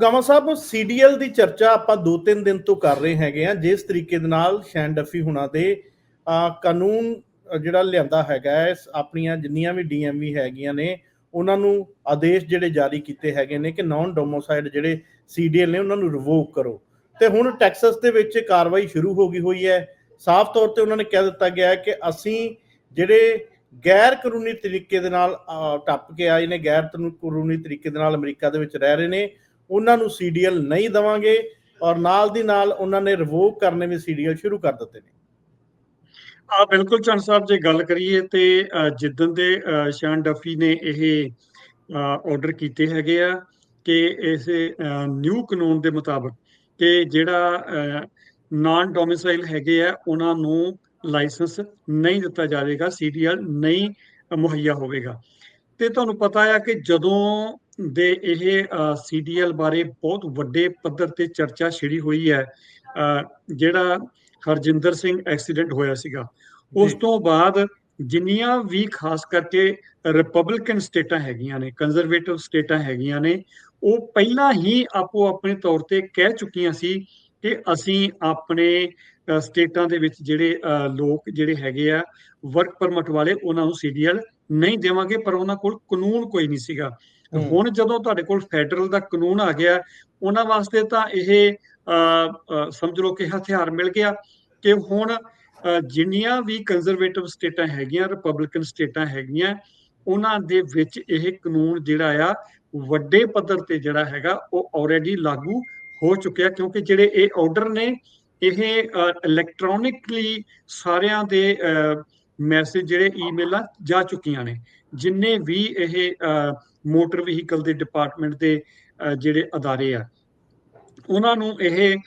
ਗਾਮਾ ਸਾਹਿਬ, CDL ਦੀ ਚਰਚਾ ਆਪਾਂ ਦੋ ਤਿੰਨ ਦਿਨ ਤੋਂ ਕਰ ਰਹੇ ਹੈਗੇ ਆ ਜਿਸ ਤਰੀਕੇ ਦੇ ਨਾਲ ਸ਼ੈਨ ਡੱਫੀ ਹੁਣਾਂ ਦੇ ਕਾਨੂੰਨ ਜਿਹੜਾ ਲਿਆਂਦਾ ਹੈਗਾ ਆਪਣੀਆਂ ਜਿੰਨੀਆਂ ਵੀ ਡੀਐਮਵੀ ਹੈਗੀਆਂ ਨੇ, ਉਹਨਾਂ ਨੂੰ ਆਦੇਸ਼ ਜਿਹੜੇ ਜਾਰੀ ਕੀਤੇ ਹੈਗੇ ਨੇ ਕਿ ਨਾਨ ਡੋਮੋਸਾਈਡ ਜਿਹੜੇ ਸੀਡੀਐਲ ਨੇ, ਉਹਨਾਂ ਨੂੰ ਰਿਵੋਕ ਕਰੋ। ਤੇ ਹੁਣ ਟੈਕਸਸ ਦੇ ਵਿੱਚ ਕਾਰਵਾਈ ਸ਼ੁਰੂ ਹੋ ਗਈ ਹੋਈ ਹੈ। ਸਾਫ਼ ਤੌਰ ਤੇ ਉਹਨਾਂ ਨੇ ਕਹਿ ਦਿੱਤਾ ਗਿਆ ਹੈ ਕਿ ਅਸੀਂ ਜਿਹੜੇ ਗੈਰ ਕਾਨੂੰਨੀ ਤਰੀਕੇ ਦੇ ਨਾਲ ਟੱਪ ਕੇ ਆਏ ਨੇ ਗੈਰ ਕਾਨੂੰਨੀ ਤਰੀਕੇ ਦੇ ਨਾਲ ਅਮਰੀਕਾ ਦੇ ਵਿੱਚ ਰਹਿ ਰਹੇ ਨੇ ਉਹਨਾਂ ਨੂੰ ਸੀਡੀਐਲ ਨਹੀਂ ਦਵਾਂਗੇ ਔਰ ਨਾਲ ਦੀ ਨਾਲ ਉਹਨਾਂ ਨੇ ਰਿਵੋਕ ਕਰਨੇ ਵੀ ਸੀਡੀਐਲ ਸ਼ੁਰੂ ਕਰ ਦਿੱਤੇ ਨੇ। ਆ ਬਿਲਕੁਲ ਚੰਦ ਸਾਹਿਬ ਜੇ ਗੱਲ ਕਰੀਏ ਤੇ ਅ, ਦੇ ਸ਼ਾਨ ਡਫੀ ਨੇ ਇਹ ਆਰਡਰ ਕੀਤੇ ਹੈਗੇ ਆ ਕਿ ਇਸ ਨਿਊ ਕਾਨੂੰਨ ਦੇ ਮੁਤਾਬਕ ਕਿ ਜਿਹੜਾ ਨਾਨ ਡੋਮਿਸਾਈਲ ਹੈਗੇ ਆ ਉਹਨਾਂ ਨੂੰ ਲਾਇਸੈਂਸ ਨਹੀਂ ਦਿੱਤਾ ਜਾਵੇਗਾ ਸੀਡੀਐਲ ਨਹੀਂ ਮੁਹੱਈਆ ਹੋਵੇਗਾ। ਤੇ ਤੁਹਾਨੂੰ ਪਤਾ ਆ ਕਿ ਜਦੋਂ ਦੇ ਇਹ ਸੀਡੀਐਲ ਬਾਰੇ ਬਹੁਤ ਵੱਡੇ ਪੱਧਰ ਤੇ ਚਰਚਾ ਛਿੜੀ ਹੋਈ ਹੈ ਜਿਹੜਾ ਹਰਜਿੰਦਰ ਸਿੰਘ ਐਕਸੀਡੈਂਟ ਹੋਇਆ ਸੀਗਾ ਉਸ। ਤੋਂ ਬਾਅਦ ਜਿੰਨੀਆਂ ਵੀ ਖਾਸ ਕਰਕੇ ਰਿਪਬਲਿਕਨ ਸਟੇਟਾਂ ਹੈਗੀਆਂ ਨੇ ਕੰਜ਼ਰਵੇਟਿਵ ਸਟੇਟਾਂ ਹੈਗੀਆਂ ਨੇ ਉਹ ਪਹਿਲਾਂ ਹੀ ਆਪੋ ਆਪਣੇ ਤੌਰ ਤੇ ਕਹਿ ਚੁੱਕੀਆਂ ਸੀ ਕਿ ਅਸੀਂ ਆਪਣੇ ਸਟੇਟਾਂ ਦੇ ਵਿੱਚ ਜਿਹੜੇ ਲੋਕ ਜਿਹੜੇ ਹੈਗੇ ਆ ਵਰਕ ਪਰਮਿਟ ਵਾਲੇ ਉਹਨਾਂ ਨੂੰ ਸੀਡੀਐਲ ਨਹੀਂ ਦੇਵਾਂਗੇ ਪਰ ਉਹਨਾਂ ਕੋਲ ਕਾਨੂੰਨ ਕੋਈ ਨਹੀਂ ਸੀਗਾ। ਹੁਣ ਜਦੋਂ ਤੁਹਾਡੇ ਕੋਲ ਫੈਡਰਲ ਦਾ ਕਾਨੂੰਨ ਆ ਗਿਆ ਉਹਨਾਂ ਵਾਸਤੇ ਤਾਂ ਇਹ ਸਮਝ ਲਓ ਕਿ ਹਥਿਆਰ ਮਿਲ ਗਿਆ ਕਿ ਹੁਣ ਜਿੰਨੀਆਂ ਵੀ ਕੰਜ਼ਰਵੇਟਿਵ ਸਟੇਟਾਂ ਹੈਗੀਆਂ ਰਿਪਬਲਿਕਨ ਸਟੇਟਾਂ ਹੈਗੀਆਂ ਉਹਨਾਂ ਦੇ ਵਿੱਚ ਇਹ ਕਾਨੂੰਨ ਜਿਹੜਾ ਆ ਵੱਡੇ ਪੱਧਰ ਤੇ ਜਿਹੜਾ ਹੈਗਾ ਉਹ ਆਲਰੇਡੀ ਲਾਗੂ ਹੋ ਚੁੱਕਿਆ ਕਿਉਂਕਿ ਜਿਹੜੇ ਇਹ ਆਰਡਰ ਨੇ ਇਹ ਇਲੈਕਟ੍ਰੋਨਿਕਲੀ ਸਾਰਿਆਂ ਦੇ ਮੈਸੇਜ ਜਿਹੜੇ ਈਮੇਲਾਂ ਜਾ ਚੁੱਕੀਆਂ ਨੇ। ਜਿੰਨੇ ਵੀ ਇਹ ਮੋਟਰ ਵਹੀਕਲ ਦੇ ਡਿਪਾਰਟਮੈਂਟ ਦੇ ਅ, ਜਿਹੜੇ ਅਦਾਰੇ ਆ ਉਹਨਾਂ ਨੂੰ ਇਹ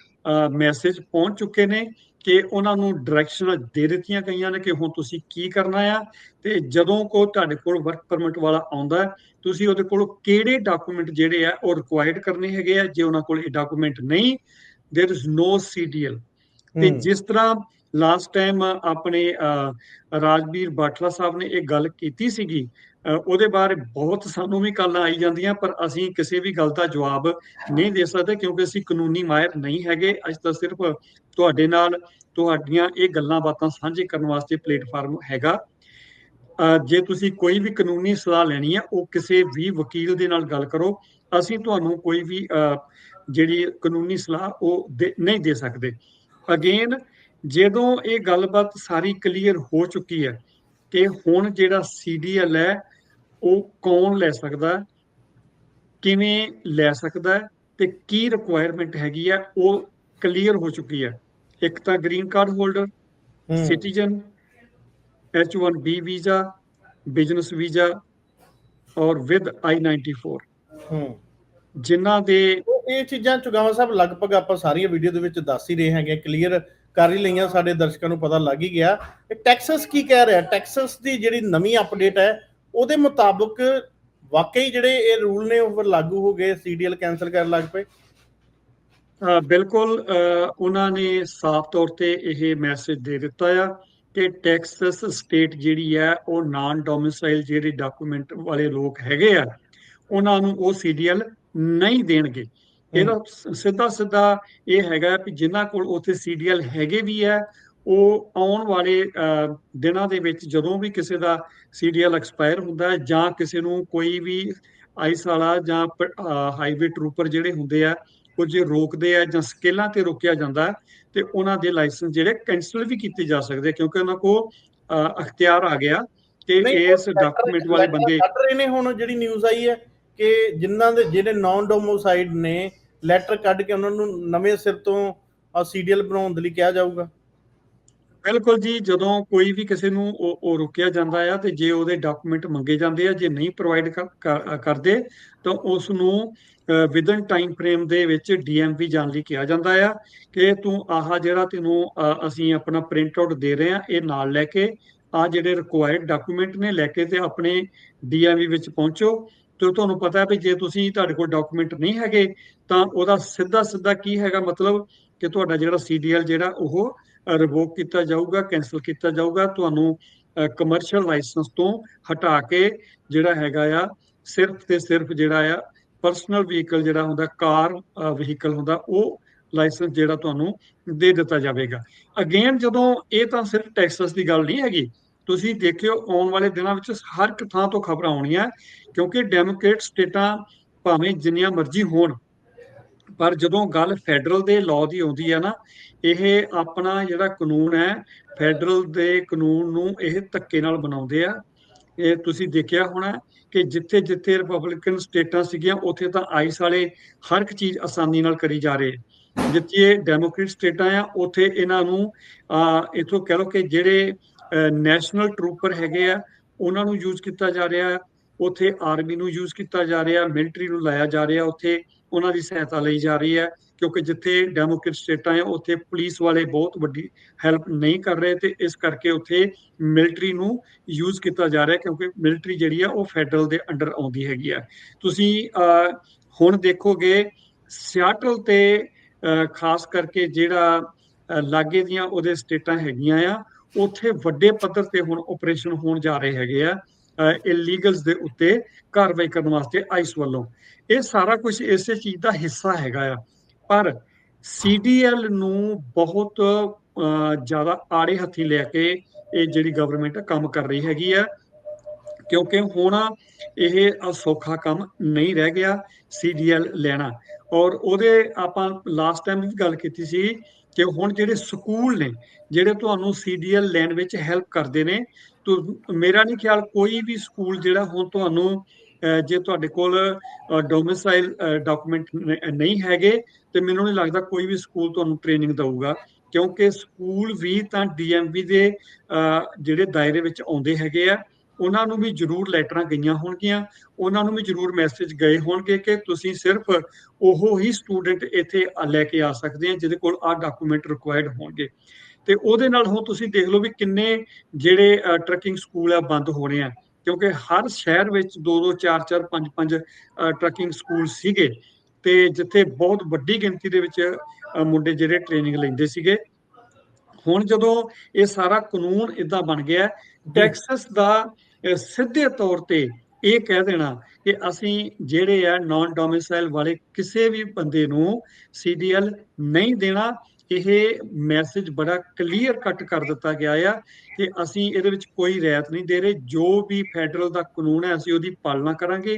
ਮੈਸੇਜ ਪਹੁੰਚ ਚੁੱਕੇ ਨੇ ਕਿ ਉਹਨਾਂ ਨੂੰ ਡਾਇਰੈਕਸ਼ਨ ਦੇ ਦਿੱਤੀਆਂ ਗਈਆਂ ਨੇ ਕਿ ਹੁਣ ਤੁਸੀਂ ਕੀ ਕਰਨਾ ਆ ਤੇ ਜਦੋਂ ਕੋ ਤੁਹਾਡੇ ਕੋਲ ਵਰਕ ਪਰਮਿਟ ਵਾਲਾ ਆਉਂਦਾ ਹੈ, ਤੁਸੀਂ ਉਹਦੇ ਕੋਲ ਕਿਹੜੇ ਡਾਕੂਮੈਂਟ ਜਿਹੜੇ ਆ ਉਹ ਰਿਕੁਆਇਰਡ ਕਰਨੇ ਹੈਗੇ ਆ ਜੇ ਉਹਨਾਂ ਕੋਲ ਇਹ ਡਾਕੂਮੈਂਟ ਨਹੀਂ देयर इज नो ਸੀਡੀਐਲ ਤੇ ਹਮ। ਜਿਸ ਤਰ੍ਹਾਂ ਲਾਸਟ ਟਾਈਮ ਆਪਣੇ ਅ, ਰਾਜਵੀਰ ਬਾਠਲਾ ਸਾਹਿਬ ਨੇ ਇਹ ਗੱਲ ਕੀਤੀ ਸੀਗੀ ਅ, ਉਹਦੇ ਬਾਰੇ ਬਹੁਤ ਸਾਨੂੰ ਵੀ ਗੱਲਾਂ ਆਈ ਜਾਂਦੀਆਂ, ਪਰ ਅਸੀਂ ਕਿਸੇ ਵੀ ਗੱਲ ਦਾ ਜਵਾਬ ਨਹੀਂ ਦੇ ਸਕਦੇ ਕਿਉਂਕਿ ਅਸੀਂ ਕਾਨੂੰਨੀ ਮਾਹਿਰ ਨਹੀਂ ਹੈਗੇ। ਅੱਜ ਤਾਂ ਸਿਰਫ ਤੁਹਾਡੇ ਨਾਲ ਤੁਹਾਡੀਆਂ ਇਹ ਗੱਲਾਂ ਬਾਤਾਂ ਸਾਂਝੇ ਕਰਨ ਵਾਸਤੇ ਪਲੇਟਫਾਰਮ ਹੈਗਾ। ਜੇ ਤੁਸੀਂ ਕੋਈ ਵੀ ਕਾਨੂੰਨੀ ਸਲਾਹ ਲੈਣੀ ਹੈ, ਉਹ ਕਿਸੇ ਵੀ ਵਕੀਲ ਦੇ ਨਾਲ ਗੱਲ ਕਰੋ। ਅਸੀਂ ਤੁਹਾਨੂੰ ਕੋਈ ਵੀ ਜਿਹੜੀ ਕਾਨੂੰਨੀ ਸਲਾਹ ਉਹ ਦੇ- ਨਹੀਂ ਦੇ ਸਕਦੇ। ਅਗੇਨ ਜਦੋਂ ਇਹ ਗੱਲਬਾਤ ਸਾਰੀ ਕਲੀਅਰ ਹੋ ਚੁੱਕੀ ਹੈ ਕਿ ਹੁਣ ਜਿਹੜਾ ਸੀਡੀਐਲ ਹੈ ਉਹ ਕੌਣ ਲੈ ਸਕਦਾ ਹੈ, ਕਿਵੇਂ ਲੈ ਸਕਦਾ ਹੈ ਤੇ ਕੀ ਰਿਕੁਆਇਰਮੈਂਟ ਹੈਗੀ ਹੈ ਉਹ ਕਲੀਅਰ ਹੋ ਚੁੱਕੀ ਹੈ ਇੱਕ ਤਾਂ green card holder. Citizen H1B visa business visa ਔਰ ਵਿਦ I94 ਹਮ ਜਿਨ੍ਹਾਂ ਦੇ ਇਹ ਚੀਜ਼ਾਂ ਚੁਗਾਵਾ ਸਾਹਿਬ ਲਗਭਗ ਆਪਾਂ ਸਾਰੀਆਂ ਵੀਡੀਓ ਦੇ ਵਿੱਚ ਦੱਸ ਹੀ ਰਹੇ ਹੈਗੇ ਕਲੀਅਰ ਕਰ ਹੀ ਲਈਆਂ ਸਾਡੇ ਦਰਸ਼ਕਾਂ ਨੂੰ ਪਤਾ ਲੱਗ ਹੀ ਗਿਆ। ਇਹ ਟੈਕਸਸ ਕੀ ਕਹਿ ਰਿਹਾ? ਟੈਕਸਸ ਦੀ ਜਿਹੜੀ ਨਵੀਂ ਅਪਡੇਟ ਹੈ ਉਹਦੇ ਮੁਤਾਬਕ ਵਾਕਈ ਜਿਹੜੇ ਇਹ ਰੂਲ ਨੇ ਉਹ ਲਾਗੂ ਹੋ ਗਏ ਸੀਡੀਐਲ ਕੈਨਸਲ ਕਰਨ ਲੱਗ ਪਏ? ਬਿਲਕੁਲ ਉਹਨਾਂ ਨੇ ਸਾਫ਼ ਤੌਰ ਤੇ ਇਹ ਮੈਸੇਜ ਦੇ ਦਿੱਤਾ ਆ ਕਿ ਟੈਕਸਸ ਸਟੇਟ ਜਿਹੜੀ ਹੈ ਉਹ ਨਾਨ ਡੋਮਿਸਾਈਲ ਜਿਹੜੇ ਡਾਕੂਮੈਂਟ ਵਾਲੇ ਲੋਕ ਹੈਗੇ ਆ ਉਹਨਾਂ ਨੂੰ ਉਹ ਸੀਡੀਐਲ ਨਹੀਂ ਦੇਣਗੇ। ਇਹਦਾ ਸਿੱਧਾ ਸਿੱਧਾ ਇਹ ਹੈਗਾ ਕਿ ਜਿਨ੍ਹਾਂ ਕੋਲ ਉੱਥੇ ਸੀਡੀਐਲ ਹੈਗੇ ਵੀ ਹੈ ਉਹ ਆਉਣ ਵਾਲੇ ਦਿਨਾਂ ਦੇ ਵਿੱਚ ਜਦੋਂ ਵੀ ਕਿਸੇ ਦਾ ਸੀਡੀਐਲ ਐਕਸਪਾਇਰ ਹੁੰਦਾ ਹੈ ਜਾਂ ਕਿਸੇ ਨੂੰ ਕੋਈ ਵੀ ਆਈਸ ਵਾਲਾ ਜਾਂ ਹਾਈਵੇ ਟਰੂਪਰ ਜਿਹੜੇ ਹੁੰਦੇ ਆ ਉਹ ਜੇ ਰੋਕਦੇ ਆ ਜਾਂ ਸਕੇਲਾਂ ਤੇ ਰੋਕਿਆ ਜਾਂਦਾ ਤੇ ਉਹਨਾਂ ਦੇ ਲਾਇਸੈਂਸ ਜਿਹੜੇ ਕੈਂਸਲ ਵੀ ਕੀਤੇ ਜਾ ਸਕਦੇ ਕਿਉਂਕਿ ਉਹਨਾਂ ਕੋ ਅ, ਅਖਤਿਆਰ ਆ ਗਿਆ ਉਹ ਇਸ ਡਾਕੂਮੈਂਟ ਵਾਲੇ ਬੰਦੇ ਕੱਢ ਨੇ ਹੁਣ ਜਿਹੜੀ ਨਿਊਜ਼ ਆਈ ਹੈ ਕਿ ਜਿਨ੍ਹਾਂ ਦੇ ਜਿਹੜੇ ਨਾਨ ਡੋਮੋਸਾਈਡ ਨੇ ਲੈਟਰ ਕੱਢ ਕੇ ਉਹਨਾਂ ਨੂੰ ਨਵੇਂ ਸਿਰ ਤੋਂ ਸੀਡੀਐਲ ਬਣਾਉਣ ਦੇ ਲਈ ਕਿਹਾ ਜਾਊਗਾ। ਬਿਲਕੁਲ ਜੀ, ਜਦੋਂ ਕੋਈ ਵੀ ਕਿਸੇ ਨੂੰ ਉਹ ਉਹ ਰੁਕਿਆ ਜਾਂਦਾ ਆ ਤੇ ਜੇ ਉਹਦੇ ਡਾਕੂਮੈਂਟ ਮੰਗੇ ਜਾਂਦੇ ਆ, ਜੇ ਨਹੀਂ ਪ੍ਰੋਵਾਈਡ ਕਰਦੇ, ਤਾਂ ਉਸ ਨੂੰ ਵਿਦਨ ਟਾਈਮ ਫਰੇਮ ਦੇ ਵਿੱਚ ਡੀਐਮਵੀ ਜਾਣ ਲਈ ਕਿਹਾ ਜਾਂਦਾ ਆ ਕਿ ਤੂੰ ਆਹ ਜਿਹੜਾ ਤੈਨੂੰ ਅਸੀਂ ਆਪਣਾ ਪ੍ਰਿੰਟ ਆਊਟ ਦੇ ਰਹੇ ਆ, ਇਹ ਨਾਲ ਲੈ ਕੇ ਆ ਜਿਹੜੇ ਰਿਕੁਆਇਰਡ ਡਾਕੂਮੈਂਟ ਨੇ ਲੈ ਕੇ ਤੇ ਆਪਣੇ ਡੀਐਮਵੀ ਵਿੱਚ ਪਹੁੰਚੋ। ਤੇ ਤੁਹਾਨੂੰ ਪਤਾ ਹੈ ਵੀ ਜੇ ਤੁਸੀਂ ਤੁਹਾਡੇ ਕੋਲ ਡਾਕੂਮੈਂਟ ਨਹੀਂ ਹੈਗੇ, ਤਾਂ ਉਹਦਾ ਸਿੱਧਾ ਸਿੱਧਾ ਕੀ ਹੈਗਾ ਮਤਲਬ ਕਿ ਤੁਹਾਡਾ ਜਿਹੜਾ ਸੀਡੀਐਲ ਜਿਹੜਾ ਉਹ ਰਿਵੋਕ ਕੀਤਾ ਜਾਊਗਾ ਕੈਨਸਲ ਕੀਤਾ ਜਾਊਗਾ, ਤੁਹਾਨੂੰ ਕਮਰਸ਼ੀਅਲ ਲਾਇਸੈਂਸ ਤੋਂ ਹਟਾ ਕੇ ਜਿਹੜਾ ਹੈਗਾ ਆ, ਸਿਰਫ ਤੇ ਸਿਰਫ ਜਿਹੜਾ ਆ ਪਰਸਨਲ ਵਹੀਕਲ ਜਿਹੜਾ ਹੁੰਦਾ, ਕਾਰ ਵਹੀਕਲ ਹੁੰਦਾ, ਉਹ ਲਾਇਸੈਂਸ ਜਿਹੜਾ ਤੁਹਾਨੂੰ ਦੇ ਦਿੱਤਾ ਜਾਵੇਗਾ। ਅਗੇਨ ਜਦੋਂ ਇਹ ਤਾਂ ਸਿਰਫ ਟੈਕਸਸ ਦੀ ਗੱਲ ਨਹੀਂ ਹੈਗੀ, ਤੁਸੀਂ ਦੇਖਿਓ ਆਉਣ ਵਾਲੇ ਦਿਨਾਂ ਵਿੱਚ ਹਰ ਇੱਕ ਥਾਂ ਤੋਂ ਖਬਰਾਂ ਆਉਣੀਆਂ ਕਿਉਂਕਿ ਡੈਮੋਕ੍ਰੇਟ ਸਟੇਟਾਂ ਭਾਵੇਂ ਜਿੰਨੀਆਂ ਮਰਜ਼ੀ ਹੋਣ ਪਰ ਜਦੋਂ ਗੱਲ ਫੈਡਰਲ ਦੇ ਲਾਅ ਦੀ ਆਉਂਦੀ ਹੈ ਨਾ, ਇਹ ਆਪਣਾ ਜਿਹੜਾ ਕਾਨੂੰਨ ਹੈ, ਫੈਡਰਲ ਦੇ ਕਾਨੂੰਨ ਨੂੰ ਇਹ ਧੱਕੇ ਨਾਲ ਬਣਾਉਂਦੇ ਆ। ਇਹ ਤੁਸੀਂ ਦੇਖਿਆ ਹੋਣਾ ਕਿ ਜਿੱਥੇ ਜਿੱਥੇ ਰਿਪਬਲਿਕਨ ਸਟੇਟਾਂ ਸੀਗੀਆਂ, ਉੱਥੇ ਤਾਂ ਆਈਸ ਵਾਲੇ ਹਰ ਇੱਕ ਚੀਜ਼ ਆਸਾਨੀ ਨਾਲ ਕਰੀ ਜਾ ਰਹੇ ਜਿੱਥੇ ਡੈਮੋਕ੍ਰੇਟ ਸਟੇਟਾਂ ਆ, ਉੱਥੇ ਇਹਨਾਂ ਨੂੰ ਇਥੋਂ ਕਹਿ ਲਓ ਕਿ ਜਿਹੜੇ ਨੈਸ਼ਨਲ ਟਰੂਪਰ ਹੈਗੇ ਆ, ਉਹਨਾਂ ਨੂੰ ਯੂਜ਼ ਕੀਤਾ ਜਾ ਰਿਹਾ। ਉੱਥੇ ਆਰਮੀ ਨੂੰ ਯੂਜ਼ ਕੀਤਾ ਜਾ ਰਿਹਾ ਮਿਲਟਰੀ ਨੂੰ ਲਾਇਆ ਜਾ ਰਿਹਾ ਉੱਥੇ। ਉਹਨਾਂ ਦੀ ਸਹਾਇਤਾ ਲਈ ਜਾ ਰਹੀ ਹੈ, ਕਿਉਂਕਿ ਜਿੱਥੇ ਡੈਮੋਕ੍ਰੇਟ ਸਟੇਟਾਂ ਹੈ, ਉੱਥੇ ਪੁਲਿਸ ਵਾਲੇ ਬਹੁਤ ਵੱਡੀ ਹੈਲਪ ਨਹੀਂ ਕਰ ਰਹੇ ਤੇ ਇਸ ਕਰਕੇ ਉੱਥੇ ਮਿਲਟਰੀ ਨੂੰ ਯੂਜ਼ ਕੀਤਾ ਜਾ ਰਿਹਾ, ਕਿਉਂਕਿ ਮਿਲਟਰੀ ਜਿਹੜੀ ਆ ਉਹ ਫੈਡਰਲ ਦੇ ਅੰਡਰ ਆਉਂਦੀ ਹੈਗੀ ਆ ਤੁਸੀਂ ਹੁਣ ਦੇਖੋਗੇ ਸਿਆਟਲ ਤੇ ਖਾਸ ਕਰਕੇ ਜਿਹੜਾ ਲਾਗੇ ਦੀਆਂ ਉਹਦੇ ਸਟੇਟਾਂ ਹੈਗੀਆਂ ਆ, ਉੱਥੇ ਵੱਡੇ ਪੱਧਰ ਤੇ ਹੁਣ ਆਪਰੇਸ਼ਨ ਹੋਣ ਜਾ ਰਹੇ ਹੈਗੇ ਆ। ਇਲੀਗਲਸ ਦੇ ਉੱਤੇ ਕਾਰਵਾਈ ਕਰਨ ਵਾਸਤੇ ਆਈਸ ਵੱਲੋਂ। ਇਹ ਸਾਰਾ ਕੁਝ ਇਸੇ ਚੀਜ਼ ਦਾ ਹਿੱਸਾ ਹੈਗਾ ਆ। ਪਰ ਸੀਡੀਐਲ ਨੂੰ ਬਹੁਤ ਜ਼ਿਆਦਾ ਆੜੇ ਹੱਥੀ ਲੈ ਕੇ ਇਹ ਜਿਹੜੀ ਗਵਰਨਮੈਂਟ ਕੰਮ ਕਰ ਰਹੀ ਹੈਗੀ ਆ। ਕਿਉਂਕਿ ਹੁਣ ਇਹ ਸੌਖਾ ਕੰਮ ਨਹੀਂ ਰਹਿ ਗਿਆ ਸੀਡੀਐਲ ਲੈਣਾ। ਔਰ ਉਹਦੇ ਆਪਾਂ ਲਾਸਟ ਟਾਈਮ ਵੀ ਗੱਲ ਕੀਤੀ ਸੀ ਕਿ ਹੁਣ ਜਿਹੜੇ ਸਕੂਲ ਨੇ, ਜਿਹੜੇ ਤੁਹਾਨੂੰ ਸੀਡੀਐਲ ਲੈਣ ਵਿੱਚ ਹੈਲਪ ਕਰਦੇ ਨੇ, ਤੋ ਮੇਰਾ ਨਹੀਂ ਖਿਆਲ ਕੋਈ ਵੀ ਸਕੂਲ ਜਿਹੜਾ ਹੁਣ ਤੁਹਾਨੂੰ ਜੇ ਤੁਹਾਡੇ ਕੋਲ ਡੋਮਿਸਾਈਲ ਡਾਕੂਮੈਂਟ ਨਹੀਂ ਹੈਗੇ, ਤੇ ਮੈਨੂੰ ਨਹੀਂ ਲੱਗਦਾ ਕੋਈ ਵੀ ਸਕੂਲ ਤੁਹਾਨੂੰ ਟ੍ਰੇਨਿੰਗ ਦਊਗਾ, ਕਿਉਂਕਿ ਸਕੂਲ ਵੀ ਤਾਂ ਡੀਐਮਵੀ ਦੇ ਜਿਹੜੇ ਦਾਇਰੇ ਵਿੱਚ ਆਉਂਦੇ ਹੈਗੇ ਆ ਉਹਨਾਂ ਨੂੰ ਵੀ ਜ਼ਰੂਰ ਲੈਟਰਾਂ ਗਈਆਂ ਹੋਣਗੀਆਂ ਉਹਨਾਂ ਨੂੰ ਵੀ ਜ਼ਰੂਰ ਮੈਸੇਜ ਗਏ ਹੋਣਗੇ ਕਿ ਤੁਸੀਂ ਸਿਰਫ ਉਹ ਹੀ ਸਟੂਡੈਂਟ ਇੱਥੇ ਲੈ ਕੇ ਆ ਸਕਦੇ ਆ ਜਿਹਦੇ ਕੋਲ ਆ ਡਾਕੂਮੈਂਟ ਰਿਕੁਆਇਰਡ ਹੋਣਗੇ। ਤੇ ਉਹਦੇ ਨਾਲ ਹੁਣ ਤੁਸੀਂ ਦੇਖ ਲਓ ਵੀ ਕਿੰਨੇ ਜਿਹੜੇ ਟਰੱਕਿੰਗ ਸਕੂਲ ਆ ਬੰਦ ਹੋਣੇ ਆ। ਕਿਉਂਕਿ ਹਰ ਸ਼ਹਿਰ ਵਿੱਚ 2 2 4 4 5 5 ਟਰੱਕਿੰਗ ਸਕੂਲ ਸੀਗੇ। ਤੇ ਜਿੱਥੇ ਬਹੁਤ ਵੱਡੀ ਗਿਣਤੀ ਦੇ ਵਿੱਚ ਮੁੰਡੇ ਜਿਹੜੇ ਟ੍ਰੇਨਿੰਗ ਲੈਂਦੇ ਸੀਗੇ। ਹੁਣ ਜਦੋਂ ਇਹ ਸਾਰਾ ਕਾਨੂੰਨ ਇਦਾਂ ਬਣ ਗਿਆ ਟੈਕਸਸ ਦਾ ਸਿੱਧੇ ਤੌਰ ਤੇ ਇਹ ਕਹਿ ਦੇਣਾ ਕਿ ਅਸੀਂ ਜਿਹੜੇ ਆ ਨਾਨ ਡੋਮਿਸਾਈਲ ਵਾਲੇ ਕਿਸੇ ਵੀ ਬੰਦੇ ਨੂੰ ਸੀਡੀਐਲ ਨਹੀਂ ਦੇਣਾ, ਇਹ ਮੈਸੇਜ ਬੜਾ ਕਲੀਅਰ ਕੱਟ ਕਰ ਦਿੱਤਾ ਗਿਆ ਆ ਕਿ ਅਸੀਂ ਇਹਦੇ ਵਿੱਚ ਕੋਈ ਰਿਆਇਤ ਨਹੀਂ ਦੇ ਰਹੇ, ਜੋ ਵੀ ਫੈਡਰਲ ਦਾ ਕਾਨੂੰਨ ਹੈ, ਅਸੀਂ ਉਹਦੀ ਪਾਲਣਾ ਕਰਾਂਗੇ।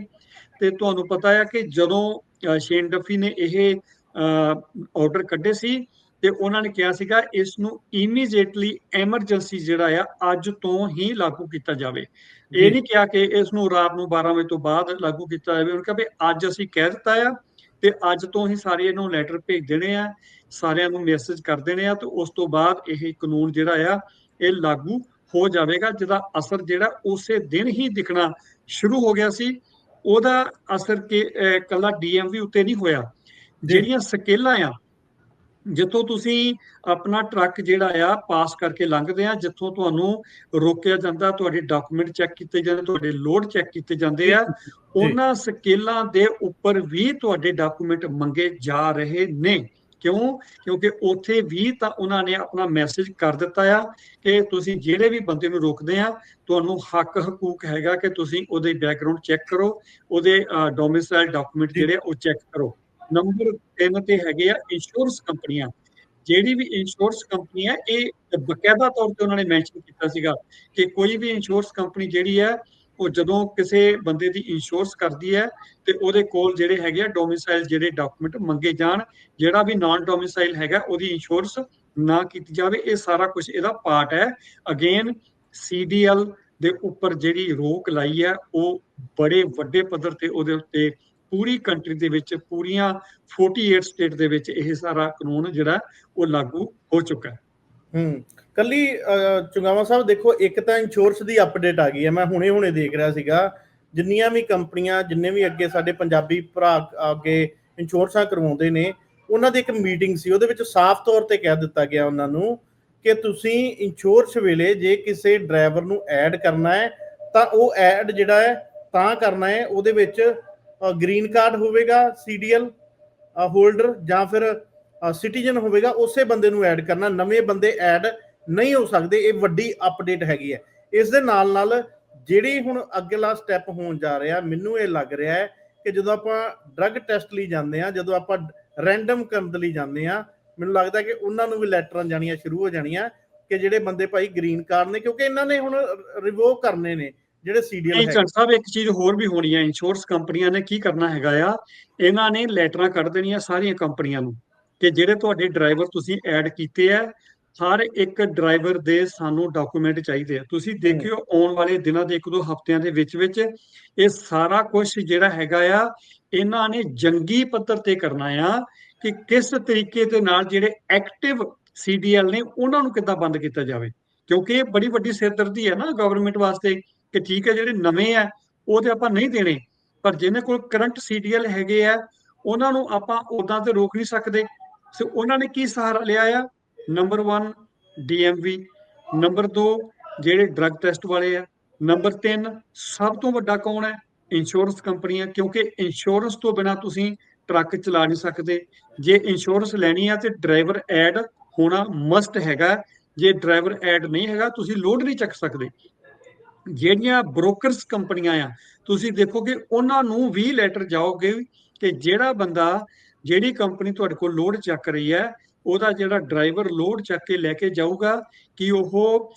ਤੇ ਤੁਹਾਨੂੰ ਪਤਾ ਹੈ ਕਿ ਜਦੋਂ ਸ਼ੇਨ ਡਫੀ ਨੇ ਇਹ ਆਰਡਰ ਕੱਢੇ ਸੀ ਤੇ ਉਹਨਾਂ ਨੇ ਕਿਹਾ ਸੀਗਾ ਇਸ ਨੂੰ ਇਮੀਡੀਏਟਲੀ ਐਮਰਜੈਂਸੀ ਜਿਹੜਾ ਆ ਅੱਜ ਤੋਂ ਹੀ ਲਾਗੂ ਕੀਤਾ ਜਾਵੇ। ਇਹ ਨਹੀਂ ਕਿਹਾ ਕਿ ਇਸ ਨੂੰ ਰਾਤ ਨੂੰ 12 ਵਜੇ ਤੋਂ ਬਾਅਦ ਲਾਗੂ ਕੀਤਾ ਜਾਵੇ। ਉਹਨਾਂ ਕਿਹਾ ਵੀ ਅੱਜ ਅਸੀਂ ਕਹਿ ਦਿੱਤਾ ਆ ਤੇ ਅੱਜ ਤੋਂ ਹੀ ਸਾਰੇ ਇਹਨੂੰ ਲੈਟਰ ਭੇਜ ਦੇਣੇ ਆ ਸਾਰਿਆਂ ਨੂੰ ਮੈਸੇਜ ਕਰ ਦੇਣੇ ਆ ਤੇ ਉਸ ਤੋਂ ਬਾਅਦ ਇਹ ਕਾਨੂੰਨ ਜਿਹੜਾ ਆ ਇਹ ਲਾਗੂ ਹੋ ਜਾਵੇਗਾ। ਜਿਹਦਾ ਅਸਰ ਜਿਹੜਾ ਉਸੇ ਦਿਨ ਹੀ ਦਿਖਣਾ ਸ਼ੁਰੂ ਹੋ ਗਿਆ ਸੀ। ਉਹਦਾ ਅਸਰ ਕਿ ਕੱਲਾ ਡੀਐਮਵੀ ਉੱਤੇ ਨਹੀਂ ਹੋਇਆ। ਜਿਹੜੀਆਂ ਸਕੇਲਾਂ ਆ ਜਿੱਥੋਂ ਤੁਸੀਂ ਆਪਣਾ ਟਰੱਕ ਜਿਹੜਾ ਆ ਪਾਸ ਕਰਕੇ ਲੰਘਦੇ ਆ ਜਿੱਥੋਂ ਤੁਹਾਨੂੰ ਰੋਕਿਆ ਜਾਂਦਾ ਤੁਹਾਡੇ ਡਾਕੂਮੈਂਟ ਚੈੱਕ ਕੀਤੇ ਜਾਂਦੇ ਤੁਹਾਡੇ ਲੋਡ ਚੈੱਕ ਕੀਤੇ ਜਾਂਦੇ ਆ ਉਹਨਾਂ ਸਕੇਲਾਂ ਦੇ ਉੱਪਰ ਵੀ ਤੁਹਾਡੇ ਡਾਕੂਮੈਂਟ ਮੰਗੇ ਜਾ ਰਹੇ ਨੇ। ਕਿਉਂ? ਕਿਉਂਕਿ ਉੱਥੇ ਵੀ ਤਾਂ ਉਹਨਾਂ ਨੇ ਆਪਣਾ ਮੈਸੇਜ ਕਰ ਦਿੱਤਾ ਆ ਕਿ ਤੁਸੀਂ ਜਿਹੜੇ ਵੀ ਬੰਦੇ ਨੂੰ ਰੋਕਦੇ ਆ ਤੁਹਾਨੂੰ ਹੱਕ ਹਕੂਕ ਹੈਗਾ ਕਿ ਤੁਸੀਂ ਉਹਦੇ ਬੈਕਗ੍ਰਾਉਂਡ ਚੈੱਕ ਕਰੋ ਉਹਦੇ ਡੋਮਿਸਾਈਲ ਡਾਕੂਮੈਂਟ ਜਿਹੜੇ ਉਹ ਚੈੱਕ ਕਰੋ। ਨੰਬਰ 3 ਤੇ ਹੈਗੇ ਆ ਇੰਸ਼ੋਰੈਂਸ ਕੰਪਨੀਆਂ। ਜਿਹੜੀ ਵੀ ਇੰਸ਼ੋਰੈਂਸ ਕੰਪਨੀ ਹੈ, ਇਹ ਬਕਾਇਦਾ ਤੌਰ ਤੇ ਉਹਨਾਂ ਨੇ ਮੈਂਸ਼ਨ ਕੀਤਾ ਸੀਗਾ ਕਿ ਕੋਈ ਵੀ ਇੰਸ਼ੋਰੈਂਸ ਕੰਪਨੀ ਜਿਹੜੀ ਹੈ, ਉਹ ਜਦੋਂ ਕਿਸੇ ਬੰਦੇ ਦੀ ਇੰਸ਼ੋਰੈਂਸ ਕਰਦੀ ਹੈ ਤੇ ਉਹਦੇ ਕੋਲ ਜਿਹੜੇ ਹੈਗੇ ਆ ਡੋਮਿਸਾਈਲ ਜਿਹੜੇ ਡਾਕੂਮੈਂਟ ਮੰਗੇ ਜਾਣ, ਜਿਹੜਾ ਵੀ ਨਾਨ ਡੋਮਿਸਾਈਲ ਹੈਗਾ, ਉਹਦੀ ਇੰਸ਼ੋਰੈਂਸ ਨਾ ਕੀਤੀ ਜਾਵੇ, ਇਹ ਸਾਰਾ ਕੁਝ ਇਹਦਾ ਪਾਰਟ ਹੈ। ਅਗੇਨ ਸੀਡੀਐਲ ਦੇ ਉੱਪਰ ਜਿਹੜੀ ਰੋਕ ਲਾਈ ਹੈ, ਉਹ ਬੜੇ ਵੱਡੇ ਪੱਧਰ ਤੇ ਉਹਦੇ ਉੱਤੇ ਪੂਰੀ ਕੰਟਰੀ ਦੇ ਵਿੱਚ, ਪੂਰੀਆਂ 48 ਸਟੇਟ ਦੇ ਵਿੱਚ ਇਹ ਸਾਰਾ ਕਾਨੂੰਨ ਜਿਹੜਾ, ਉਹ ਲਾਗੂ ਹੋ ਚੁੱਕਾ ਹੈ। ਹੂੰ। ਕੱਲੀ ਚੁੰਗਾਵਾ ਸਾਹਿਬ, ਦੇਖੋ, ਇੱਕ ਤਾਂ ਇੰਸ਼ੋਰੈਂਸ ਦੀ ਅਪਡੇਟ ਆ ਗਈ ਹੈ। ਮੈਂ ਹੁਣੇ ਹੁਣੇ ਦੇਖ ਰਿਹਾ ਸੀਗਾ। ਜਿੰਨੀਆਂ ਵੀ ਕੰਪਨੀਆਂ, ਜਿੰਨੇ ਵੀ ਅੱਗੇ ਸਾਡੇ ਪੰਜਾਬੀ ਭਰਾ ਅੱਗੇ ਇੰਸ਼ੋਰੈਂਸਾਂ ਕਰਵਾਉਂਦੇ ਨੇ, ਉਹਨਾਂ ਦੀ ਇੱਕ ਮੀਟਿੰਗ ਸੀ। ਉਹਦੇ ਵਿੱਚ ਸਾਫ਼ ਤੌਰ ਤੇ ਕਹਿ ਦਿੱਤਾ ਗਿਆ ਉਹਨਾਂ ਨੂੰ ਕਿ ਤੁਸੀਂ ਇੰਸ਼ੋਰੈਂਸ ਵੇਲੇ ਜੇ ਕਿਸੇ ਡਰਾਈਵਰ ਨੂੰ ਐਡ ਕਰਨਾ ਹੈ, ਤਾਂ ਉਹ ਐਡ ਜਿਹੜਾ ਹੈ, ਤਾਂ ਕਰਨਾ ਹੈ। ਉਹਦੇ ਵਿੱਚ ਗ੍ਰੀਨ ਕਾਰਡ ਹੋਵੇਗਾ ਸੀਡੀਐਲ ਹੋਲਡਰ ਜਾਂ ਫਿਰ ਸਿਟੀਜ਼ਨ ਹੋਵੇਗਾ, ਉਸੇ ਬੰਦੇ ਨੂੰ ਐਡ ਕਰਨਾ। ਨਵੇਂ ਬੰਦੇ ਐਡ ਨਹੀਂ ਹੋ ਸਕਦੇ, ਇਹ ਵੱਡੀ ਅਪਡੇਟ ਹੈਗੀ ਹੈ। ਇਸ ਦੇ ਨਾਲ ਨਾਲ ਜਿਹੜੀ ਹੁਣ ਅਗਲਾ ਸਟੈਪ ਹੋਣ ਜਾ ਰਿਹਾ, ਮੈਨੂੰ ਇਹ ਲੱਗ ਰਿਹਾ ਹੈ ਕਿ ਜਦੋਂ ਆਪਾਂ ਡਰੱਗ ਟੈਸਟ ਲਈ ਜਾਂਦੇ ਆ ਜਦੋਂ ਆਪਾਂ ਰੈਂਡਮ ਕਰਨ ਲਈ ਜਾਂਦੇ ਆ ਮੈਨੂੰ ਲੱਗਦਾ ਕਿ ਉਹਨਾਂ ਨੂੰ ਵੀ ਲੈਟਰਾਂ ਜਾਣੀਆਂ ਸ਼ੁਰੂ ਹੋ ਜਾਣੀਆਂ ਕਿ ਜਿਹੜੇ ਬੰਦੇ ਭਾਈ ਗ੍ਰੀਨ ਕਾਰਡ ਨੇ, ਕਿਉਂਕਿ ਇਹਨਾਂ ਨੇ ਹੁਣ ਰਿਵੋਕ ਕਰਨੇ ਨੇ। ਜਿਹੜੇ ਸੀਡੀਐਲ ਹੈ ਚੰਦ ਸਾਹਿਬ ਇੱਕ ਚੀਜ਼ ਹੋਰ ਵੀ ਹੋਣੀ ਹੈ। ਇੰਸ਼ੋਰੈਂਸ ਕੰਪਨੀਆਂ ਨੇ ਕੀ ਕਰਨਾ ਹੈਗਾ ਆ? ਇਹਨਾਂ ਨੇ ਲੈਟਰਾਂ ਕੱਢ ਦੇਣੀਆਂ ਸਾਰੀਆਂ ਕੰਪਨੀਆਂ ਨੂੰ ਕਿ ਜਿਹੜੇ ਤੁਹਾਡੇ ਡਰਾਈਵਰ ਤੁਸੀਂ ਐਡ ਕੀਤੇ ਆ ਹਰ ਇੱਕ ਡਰਾਈਵਰ ਦੇ ਸਾਨੂੰ ਡਾਕੂਮੈਂਟ ਚਾਹੀਦੇ ਆ। ਤੁਸੀਂ ਦੇਖਿਓ ਆਉਣ ਵਾਲੇ ਦਿਨਾਂ ਦੇ ਇੱਕ ਦੋ ਹਫ਼ਤਿਆਂ ਦੇ ਵਿੱਚ ਵਿੱਚ ਇਹ ਸਾਰਾ ਕੁਝ ਜਿਹੜਾ ਹੈਗਾ ਆ ਇਹਨਾਂ ਨੇ ਜੰਗੀ ਪੱਧਰ ਤੇ ਕਰਨਾ ਆ ਕਿ ਕਿਸ ਤਰੀਕੇ ਦੇ ਨਾਲ ਜਿਹੜੇ ਐਕਟਿਵ ਸੀਡੀਐਲ ਨੇ ਉਹਨਾਂ ਨੂੰ ਕਿੱਦਾਂ ਬੰਦ ਕੀਤਾ ਜਾਵੇ। ਕਿਉਂਕਿ ਇਹ ਬੜੀ ਵੱਡੀ ਸਿਰਦਰਦੀ ਹੈ ਨਾ ਗਵਰਨਮੈਂਟ ਵਾਸਤੇ। ਕਿ ਠੀਕ ਹੈ ਜਿਹੜੇ ਨਵੇਂ ਆ, ਉਹ ਤੇ ਆਪਾਂ ਨਹੀਂ ਦੇਣੇ। ਪਰ ਜਿਹਨੇ ਕੋਲ ਕਰੰਟ ਸੀਡੀਐਲ ਹੈਗੇ ਆ, ਉਹਨਾਂ ਨੂੰ ਆਪਾਂ ਉਦਾਂ ਤੇ ਰੋਕ ਨਹੀਂ ਸਕਦੇ। ਸੋ ਉਹਨਾਂ ਨੇ ਕੀ ਸਹਾਰਾ ਲਿਆ ਆ? ਨੰਬਰ 1 ਡੀਐਮਵੀ ਨੰਬਰ 2 ਜਿਹੜੇ ਡਰੱਗ ਟੈਸਟ ਵਾਲੇ ਆ। ਨੰਬਰ 3 ਸਭ ਤੋਂ ਵੱਡਾ ਕੌਣ ਹੈ? ਇੰਸ਼ੋਰੈਂਸ ਕੰਪਨੀਆਂ, ਕਿਉਂਕਿ ਇੰਸ਼ੋਰੈਂਸ ਤੋਂ ਬਿਨਾ ਤੁਸੀਂ ਟਰੱਕ ਚਲਾ ਨਹੀਂ ਸਕਦੇ। ਜੇ ਇੰਸ਼ੋਰੈਂਸ ਲੈਣੀ ਆ ਤੇ ਡਰਾਈਵਰ ਐਡ ਹੋਣਾ ਮਸਟ ਹੈਗਾ। ਜੇ ਡਰਾਈਵਰ ਐਡ ਨਹੀਂ ਹੈਗਾ, ਤੁਸੀਂ ਲੋਡ ਨਹੀਂ ਚੱਕ ਸਕਦੇ। ਜਿਹੜੀਆਂ ਬ੍ਰੋਕਰਸ ਕੰਪਨੀਆਂ ਆ, ਤੁਸੀਂ ਦੇਖੋਗੇ ਉਹਨਾਂ ਨੂੰ ਵੀ ਲੈਟਰ ਜਾਓਗੇ ਕਿ ਜਿਹੜਾ ਬੰਦਾ, ਜਿਹੜੀ ਕੰਪਨੀ ਤੁਹਾਡੇ ਕੋਲ ਲੋਡ ਚੱਕ ਰਹੀ ਹੈ, ਉਹਦਾ ਜਿਹੜਾ ਡਰਾਈਵਰ ਲੋਡ ਚੱਕ ਕੇ ਲੈ ਕੇ ਜਾਊਗਾ ਕਿ ਉਹ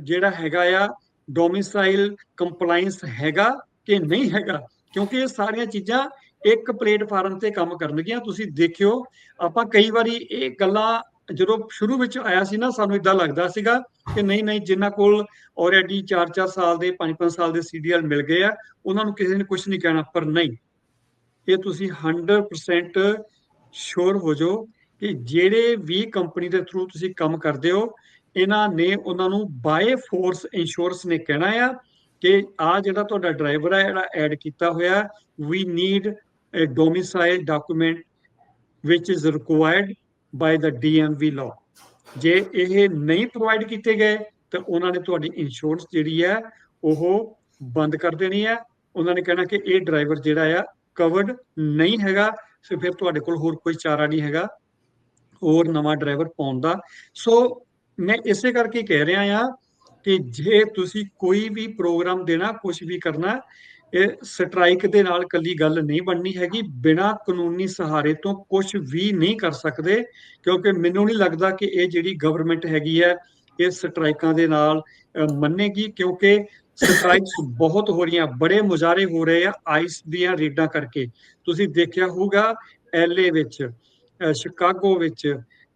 ਜਿਹੜਾ ਹੈਗਾ ਆ ਡੋਮਿਸਾਈਲ ਕੰਪਲਾਈਂਸ ਹੈਗਾ ਕਿ ਨਹੀਂ ਹੈਗਾ, ਕਿਉਂਕਿ ਇਹ ਸਾਰੀਆਂ ਚੀਜ਼ਾਂ ਇੱਕ ਪਲੇਟਫਾਰਮ ਤੇ ਕੰਮ ਕਰਨਗੀਆਂ। ਤੁਸੀਂ ਦੇਖਿਓ, ਆਪਾਂ ਕਈ ਵਾਰੀ ਇਹ ਗੱਲਾਂ ਜਦੋਂ ਸ਼ੁਰੂ ਵਿੱਚ ਆਇਆ ਸੀ ਨਾ, ਸਾਨੂੰ ਇਦਾਂ ਲੱਗਦਾ ਸੀਗਾ ਕਿ ਨਹੀਂ ਨਹੀਂ, ਜਿਨ੍ਹਾਂ ਕੋਲ ਆਲਰੇਡੀ 4-4 ਸਾਲ ਦੇ 5-5 ਸਾਲ ਦੇ ਸੀਡੀਐਲ ਮਿਲ ਗਏ ਆ, ਉਹਨਾਂ ਨੂੰ ਕਿਸੇ ਨੇ ਕੁਝ ਨਹੀਂ ਕਹਿਣਾ। ਪਰ ਨਹੀਂ, ਇਹ ਤੁਸੀਂ 100% ਸ਼ੋਰ ਹੋ ਜਾਓ ਕਿ ਜਿਹੜੇ ਵੀ ਕੰਪਨੀ ਦੇ ਥਰੂ ਤੁਸੀਂ ਕੰਮ ਕਰਦੇ ਹੋ, ਇਹਨਾਂ ਨੇ ਉਹਨਾਂ ਨੂੰ ਬਾਏ ਫੋਰਸ ਇੰਸ਼ੋਰੈਂਸ ਨੇ ਕਹਿਣਾ ਆ ਕਿ ਆ ਜਿਹੜਾ ਤੁਹਾਡਾ ਡਰਾਈਵਰ ਆ, ਜਿਹੜਾ ਐਡ ਕੀਤਾ ਹੋਇਆ ਵੀ need a domicile document which is required by the DMV law. ਜੇ ਇਹ ਨਹੀਂ ਪ੍ਰੋਵਾਈਡ ਕੀਤੇ ਗਏ, ਤਾਂ ਉਹਨਾਂ ਨੇ ਤੁਹਾਡੀ ਇੰਸ਼ੋਰੈਂਸ ਜਿਹੜੀ ਹੈ, ਉਹ ਬੰਦ ਕਰ ਦੇਣੀ ਹੈ। ਉਹਨਾਂ ਨੇ ਕਹਿਣਾ ਕਿ ਇਹ ਡਰਾਈਵਰ ਜਿਹੜਾ ਆ ਕਵਰਡ ਨਹੀਂ ਹੈਗਾ ਸੋ ਫਿਰ ਤੁਹਾਡੇ ਕੋਲ ਹੋਰ ਕੋਈ ਚਾਰਾ ਨਹੀਂ ਹੈਗਾ, ਹੋਰ ਨਵਾਂ ਡਰਾਈਵਰ ਪਾਉਣ ਦਾ। ਸੋ ਮੈਂ ਇਸੇ ਕਰਕੇ ਕਹਿ ਰਿਹਾ ਆ ਕਿ ਜੇ ਤੁਸੀਂ ਕੋਈ ਵੀ ਪ੍ਰੋਗਰਾਮ ਦੇਣਾ ਕੁਝ ਵੀ ਕਰਨਾ ਇਹ ਸਟ੍ਰਾਈਕ ਦੇ ਨਾਲ ਕੱਲੀ ਗੱਲ ਨਹੀਂ ਬਣਨੀ ਹੈਗੀ, ਬਿਨਾ ਕਾਨੂੰਨੀ ਸਹਾਰੇ ਤੋਂ ਕੁਝ ਵੀ ਨਹੀਂ ਕਰ ਸਕਦੇ, ਕਿਉਂਕਿ ਮੈਨੂੰ ਨਹੀਂ ਲੱਗਦਾ ਕਿ ਇਹ ਜਿਹੜੀ ਗਵਰਨਮੈਂਟ ਹੈਗੀ ਹੈ, ਇਹ ਸਟ੍ਰਾਈਕਾਂ ਦੇ ਨਾਲ ਮੰਨੇਗੀ, ਕਿਉਂਕਿ ਸਟ੍ਰਾਈਕਸ ਬਹੁਤ ਹੋ ਰਹੀਆਂ, ਬੜੇ ਮੁਜ਼ਾਹਰੇ ਹੋ ਰਹੇ ਆ ਆਈਸ ਦੀਆਂ ਰੇਡਾਂ ਕਰਕੇ। ਤੁਸੀਂ ਦੇਖਿਆ ਹੋਊਗਾ ਐਲਏ ਵਿੱਚ ਸ਼ਿਕਾਗੋ ਵਿੱਚ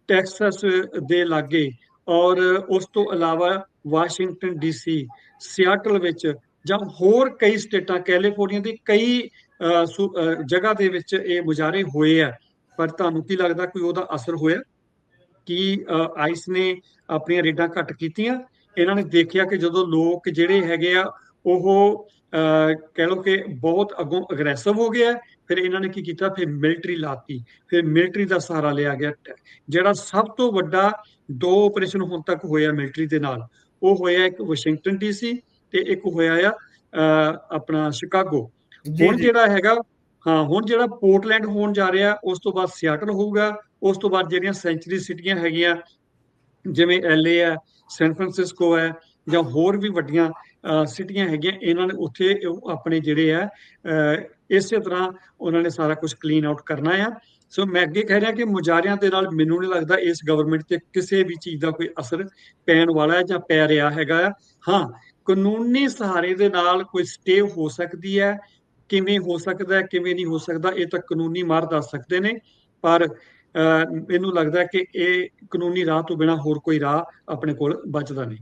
ਟੈਕਸਸ ਦੇ ਲਾਗੇ, ਔਰ ਉਸ ਤੋਂ ਇਲਾਵਾ ਵਾਸ਼ਿੰਗਟਨ ਡੀਸੀ ਸਿਆਟਲ ਵਿੱਚ ਜਾਂ ਹੋਰ ਕਈ ਸਟੇਟਾਂ ਕੈਲੀਫੋਰਨੀਆ ਦੇ ਕਈ ਅਹ, ਜਗ੍ਹਾ ਦੇ ਵਿੱਚ ਇਹ ਮੁਜ਼ਾਹਰੇ ਹੋਏ ਆ। ਪਰ ਤੁਹਾਨੂੰ ਕੀ ਲੱਗਦਾ ਕੋਈ ਉਹਦਾ ਅਸਰ ਹੋਇਆ? ਕਿ ਆਈਸ ਨੇ ਆਪਣੀਆਂ ਰੇਡਾਂ ਘੱਟ ਕੀਤੀਆਂ? ਇਹਨਾਂ ਨੇ ਦੇਖਿਆ ਕਿ ਜਦੋਂ ਲੋਕ ਜਿਹੜੇ ਹੈਗੇ ਆ ਉਹ ਕਹਿ ਲਓ ਕਿ ਬਹੁਤ ਅੱਗੋਂ ਅਗਰੈਸਿਵ ਹੋ ਗਿਆ ਫਿਰ ਇਹਨਾਂ ਨੇ ਕੀ ਕੀਤਾ? ਫਿਰ ਮਿਲਟਰੀ ਲਾਤੀ। ਫਿਰ ਮਿਲਟਰੀ ਦਾ ਸਹਾਰਾ ਲਿਆ ਗਿਆ। ਜਿਹੜਾ ਸਭ ਤੋਂ ਵੱਡਾ ਦੋ ਆਪਰੇਸ਼ਨ ਹੁਣ ਤੱਕ ਹੋਇਆ ਮਿਲਟਰੀ ਦੇ ਨਾਲ ਉਹ ਹੋਇਆ ਇੱਕ ਵਾਸ਼ਿੰਗਟਨ ਡੀਸੀ ਤੇ ਇੱਕ ਹੋਇਆ ਆ ਆਪਣਾ ਸ਼ਿਕਾਗੋ। ਹੁਣ ਜਿਹੜਾ ਹੈਗਾ ਹਾਂ ਹੁਣ ਜਿਹੜਾ ਪੋਰਟਲੈਂਡ ਹੋਣ ਜਾ ਰਿਹਾ ਉਸ ਤੋਂ ਬਾਅਦ ਸਿਆਟਲ ਹੋਊਗਾ ਉਸ ਤੋਂ ਬਾਅਦ ਜਿਹੜੀਆਂ ਸੈਂਚਰੀ ਸਿਟੀਆਂ ਹੈਗੀਆਂ ਜਿਵੇਂ ਐਲਏ ਹੈ ਸੈਨ ਫਰਾਂਸਿਸਕੋ ਹੈ ਜਾਂ ਹੋਰ ਵੀ ਵੱਡੀਆਂ ਸਿਟੀਆਂ ਹੈਗੀਆਂ ਇਹਨਾਂ ਨੇ ਉੱਥੇ ਆਪਣੇ ਜਿਹੜੇ ਆ ਇਸੇ ਤਰ੍ਹਾਂ ਉਹਨਾਂ ਨੇ ਸਾਰਾ ਕੁਝ ਕਲੀਨ ਆਊਟ ਕਰਨਾ ਆ। ਸੋ ਮੈਂ ਅੱਗੇ ਕਹਿ ਰਿਹਾ ਕਿ ਮੁਜ਼ਾਹਰਿਆਂ ਦੇ ਨਾਲ ਮੈਨੂੰ ਨਹੀਂ ਲੱਗਦਾ ਇਸ ਗਵਰਨਮੈਂਟ ਤੇ ਕਿਸੇ ਵੀ ਚੀਜ਼ ਦਾ ਕੋਈ ਅਸਰ ਪੈਣ ਵਾਲਾ ਹੈ ਜਾਂ ਪੈ ਰਿਹਾ ਹੈਗਾ ਆ। ਹਾਂ ਕਾਨੂੰਨੀ ਸਹਾਰੇ ਦੇ ਨਾਲ ਕੋਈ ਸਟੇ ਹੋ ਸਕਦੀ ਹੈ ਕਿਵੇਂ ਹੋ ਸਕਦਾ ਹੈ ਕਿਵੇਂ ਨਹੀਂ ਹੋ ਸਕਦਾ ਇਹ ਤਾਂ ਕਾਨੂੰਨੀ ਮਾਰ ਦੱਸ ਸਕਦੇ ਨੇ ਪਰ ਅਹ, ਮੈਨੂੰ ਲੱਗਦਾ ਕਿ ਇਹ ਕਾਨੂੰਨੀ ਰਾਹ ਤੋਂ ਬਿਨਾ ਹੋਰ ਕੋਈ ਰਾਹ ਆਪਣੇ ਕੋਲ ਬਚਦਾ ਨਹੀਂ।